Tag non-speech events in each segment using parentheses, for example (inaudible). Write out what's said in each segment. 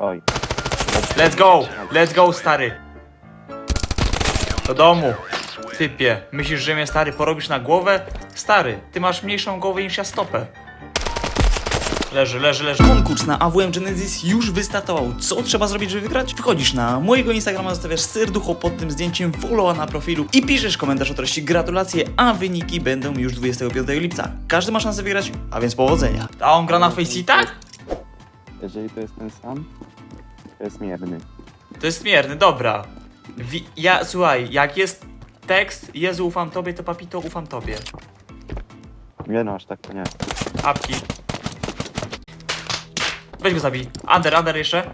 Oj. Let's go! Let's go, stary! Do domu! Typie, myślisz, że mnie stary porobisz na głowę? Stary, ty masz mniejszą głowę niż ja stopę. Leży, leży, leży. Konkurs na AWM Genesis już wystartował. Co trzeba zrobić, żeby wygrać? Wchodzisz na mojego Instagrama, zostawiasz serducho pod tym zdjęciem, followa na profilu i piszesz komentarz o treści gratulacje, a wyniki będą już 25 lipca. Każdy ma szansę wygrać, a więc powodzenia. A on gra na Faceitach? Jeżeli to jest ten sam, to jest mierny. To jest mierny, dobra. Wi- ja, słuchaj, jak jest tekst Jezu ufam tobie, to papito ufam tobie. Nie no, aż tak to nie. Apki. Weź go zabij. Under, under jeszcze.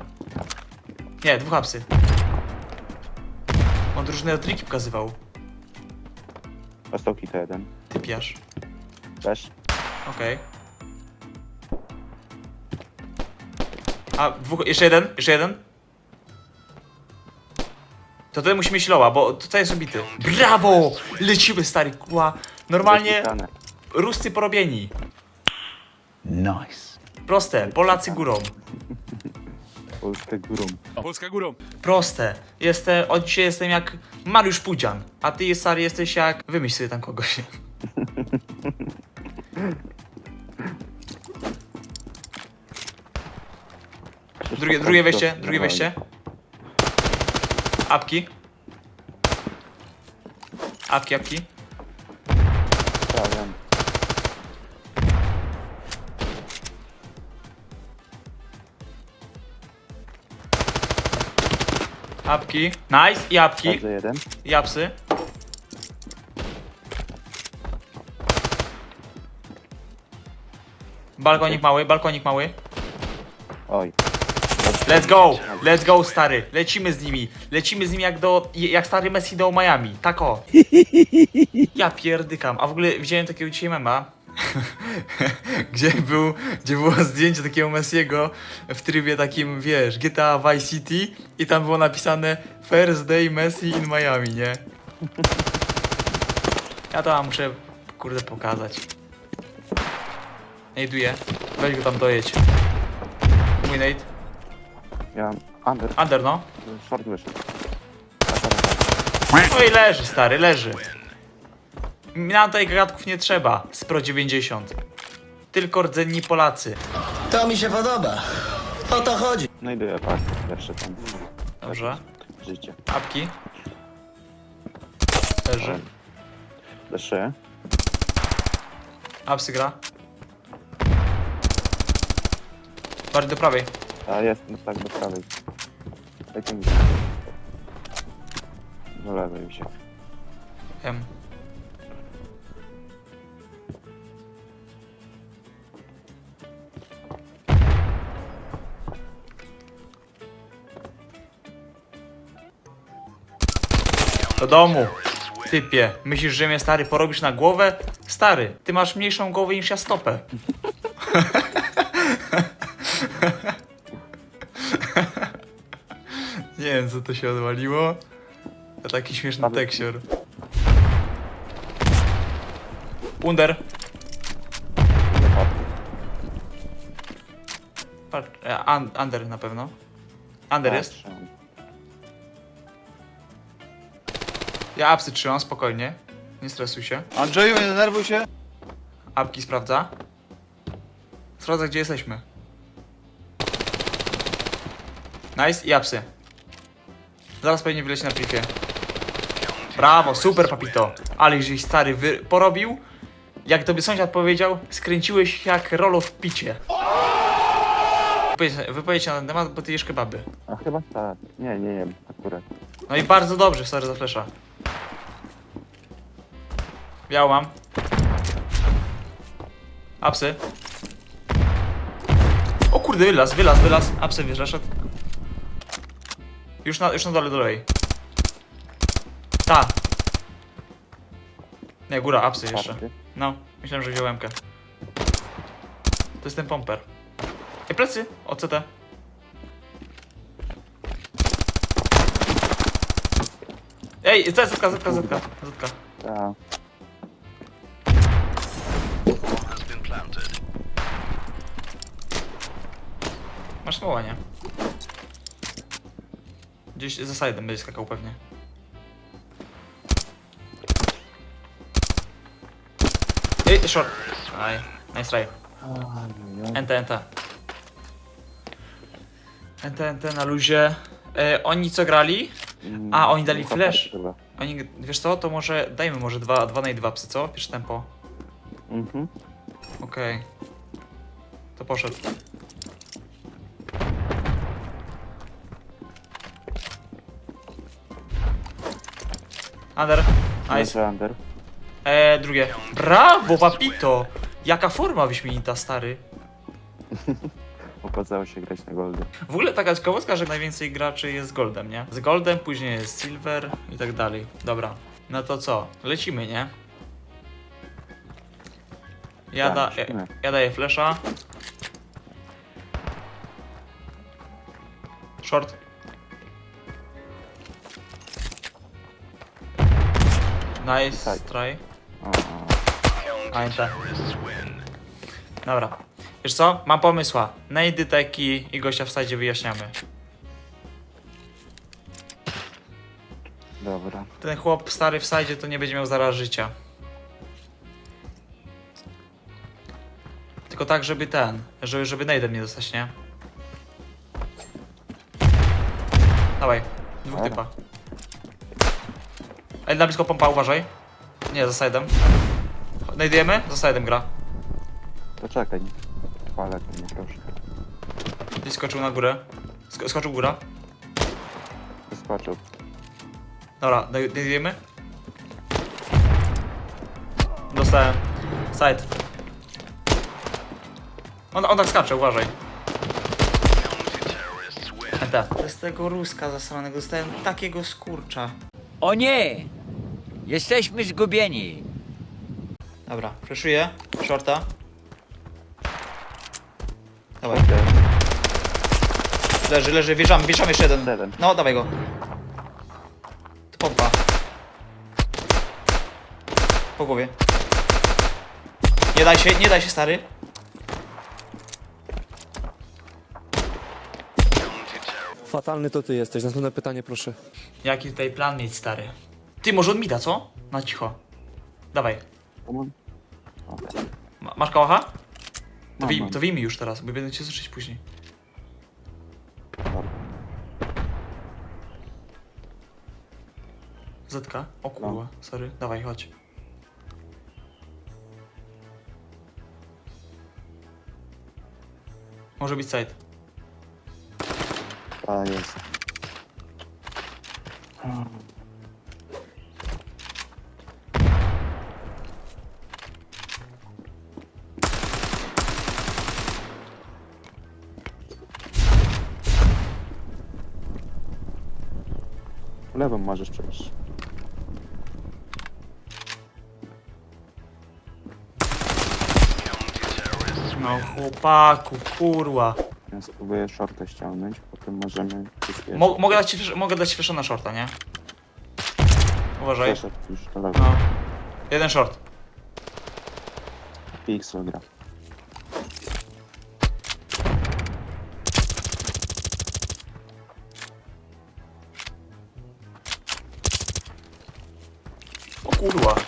Nie, dwóch apsy. On różne triki pokazywał. Dostał kilka jeden. Typiarz. Też. Okej. A, dwóch, jeszcze jeden, jeszcze jeden. To tutaj musimy mieć loła, bo tutaj jest obity. Brawo! Lecimy, stary, kła. Normalnie Zapisane. Ruscy porobieni. Nice. Proste, Polacy górą. Polskę górą. Polska górą. Proste. Jestem, od dzisiaj jestem jak Mariusz Pudzian, a ty, stary, jesteś jak... Wymyśl sobie tam kogoś. (laughs) Drugie, drugie wejście, drugie wejście. Apki. Apki, apki. Tak, wiem. Apki. Nice. I apki. Także jeden. I apsy. Balkonik mały, balkonik mały. Oj. Let's go! Let's go, stary. Lecimy z nimi. Lecimy z nimi jak do. jak stary Messi do Miami. Tak o. (laughs) Ja pierdykam. A w ogóle widziałem takiego dzisiaj mema. (laughs) gdzie był, gdzie było zdjęcie takiego Messiego w trybie takim, wiesz, GTA Vice City i tam było napisane First Day Messi in Miami, nie? Ja to wam muszę, kurde, pokazać. Najduję. Weź go tam dojedź. Mój Nate. Ja mam under. Under, no. Short wyszedł. No i leży, stary, leży. Na tej gratków nie trzeba. Z Pro 90. Tylko rdzenni Polacy. To mi się podoba. O to chodzi. No i byłem tak. Pierwszy tam. Dobrze. Życie. Apki. Leży. Jeszcze. Apsy gra. Bardziej do prawej. A jest, no tak do prawej. Tak mi Do lewej mi się. M. Do domu. Typie, myślisz, że mnie stary porobisz na głowę? Stary, ty masz mniejszą głowę niż ja stopę. (laughs) Nie wiem, co to się odwaliło. To taki śmieszny teksior. Under. Patrz, e, un, under na pewno. Under jest. Ja apsy trzymam, spokojnie. Nie stresuj się. Andrzeju, nie denerwuj się. Apki sprawdza. Sprawdza, gdzie jesteśmy. Nice i apsy. Zaraz pewnie wyleci na privie. Brawo, super papito. Ale żeś stary wy... porobił. Jak tobie sąsiad powiedział, skręciłeś jak rolo w picie. Wypowiedź, wypowiedź się na ten temat, bo ty jesz kebaby. A chyba tak. Nie, nie wiem. Akurat. No i bardzo dobrze, sorry za flesza. Białą mam. Apsy. O kurde, wylaz, wylaz, wylaz. Apsy wyszedł. Już na, już na dole, do lewej. Ta. Nie, góra, apsy jeszcze. Czwarty. No, myślałem, że wziąłem To jest ten pomper. Ej, plecy! OCT. Ej, zetka, zetka, zetka, zetka. Tak. Masz smoła, nie? Gdzieś za side'em będzie skakał pewnie. Ej, short. Aj, nice try. NT, NT. NT, NT na luzie. E, oni co grali? A, oni dali flash. Chyba. Oni, wiesz co, to może dajmy może 2 2 na 2 psy, co? Pierwsze tempo. Mhm. Okej. To poszedł. Under. Nice. Under. Eee, drugie. Brawo, papito! Jaka forma wyśmienita, stary. (laughs) Opłacało się grać na goldy. W ogóle taka ciekawostka, że najwięcej graczy jest z goldem, nie? Z goldem, później jest silver i tak dalej. Dobra. No to co? Lecimy, nie? Ja, Tak, da, ja, lecimy. ja daję flesza. Short. Nice Tak. try. NT. Dobra. Wiesz co? Mam pomysła. Nejdy teki i gościa w sajdzie wyjaśniamy. dobra. Ten chłop stary w sajdzie to nie będzie miał zaraz życia. Tylko tak, żeby ten, żeby, żeby nejdem nie dostać, nie? Dawaj, dwóch Dobra. typa. Ej, na blisko pompa, uważaj. Nie, za side'em. Nejdujemy? Za side'em gra. To czekaj. Chwalę mnie, proszę. Gdzieś skoczył na górę. Sk skoczył góra. Wyskoczył. Dobra, naj- nejdujemy? Dostałem. Side. On, on tak skacze, uważaj. Enta. To z tego ruska zasranego dostałem takiego skurcza. O nie! Jesteśmy zgubieni. Dobra, freshuję. Shorta. Dawaj. Leży, leży, wjeżdżamy, wjeżdżamy jeszcze jeden. Jeden. No, dawaj go. To pompa. Po głowie. Nie daj się, nie daj się, stary. Fatalny to ty jesteś. Następne pytanie, proszę. Jaki tutaj plan mieć, stary? Ty, może on mi da, co? Na cicho. Dawaj. Ma, masz kałacha? To, Mam, wyjmij, mam. to wyjmij już teraz, bo będę cię słyszeć później. Zetka? O kurwa, sorry. Dawaj, chodź. Może być side. A, jest. Lewą możesz przejść. No chłopaku, kurwa. Ja spróbuję shortę ściągnąć, potem możemy... Mo mogę dać ci, fisz- mogę dać fisza na shorta, nie? Uważaj. Przeszedł już do lewej. No. Jeden short. Pixel gra. O kurwa.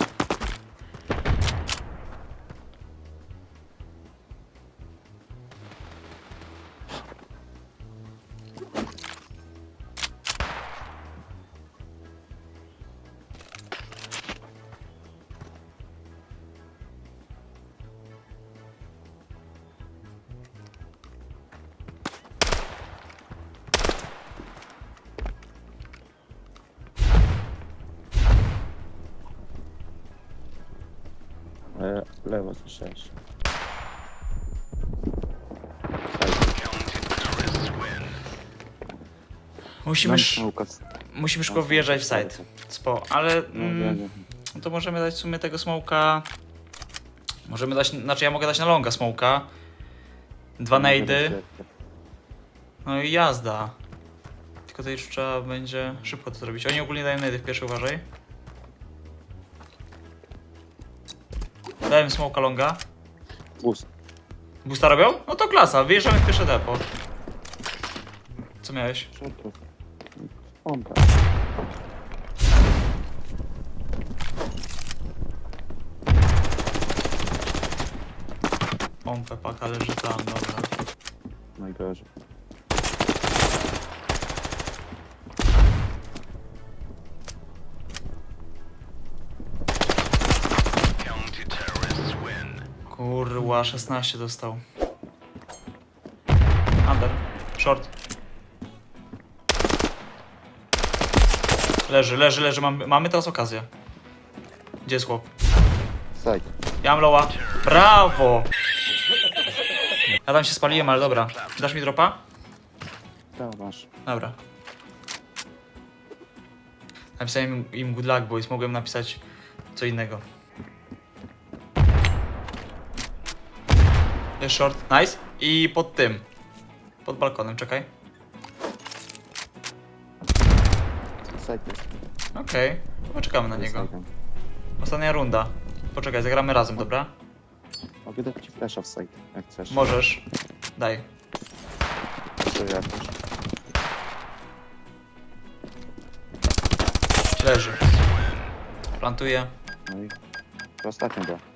E, lewo słyszałeś. Musimy, sz musimy szybko wjeżdżać w side. Spo, ale No, mm, no to możemy dać w sumie tego smoka. Możemy dać, znaczy ja mogę dać na longa smoka. Dwa nejdy. No i jazda. Tylko tutaj już trzeba będzie szybko to zrobić. Oni ogólnie dają nejdy w pierwszy, uważaj. Dałem smoka longa. Boost. Boosta robią? No to klasa, wyjeżdżamy w pierwsze depo. Co miałeś? Shortów. pompę. Pompę paka leży tam, dobra. Najgorzej. Kurwa, 16 dostał. Under. Short. Leży, leży, leży. Mamy, mamy teraz okazję. Gdzie jest chłop? Side. Ja mam loła. Brawo! Ja tam się spaliłem, ale dobra. Dasz mi dropa? To masz. Dobra. Napisałem im, im good luck, boys. Mogłem napisać co innego. Short. Nice. I pod tym. Pod balkonem, czekaj. Okej. Poczekamy na niego. Ostatnia runda. Poczekaj, zagramy razem, dobra? Mogę dać ci flasha w side, jak chcesz. Możesz. Daj. To ja też. Leży. Plantuję. No i to ostatnia była.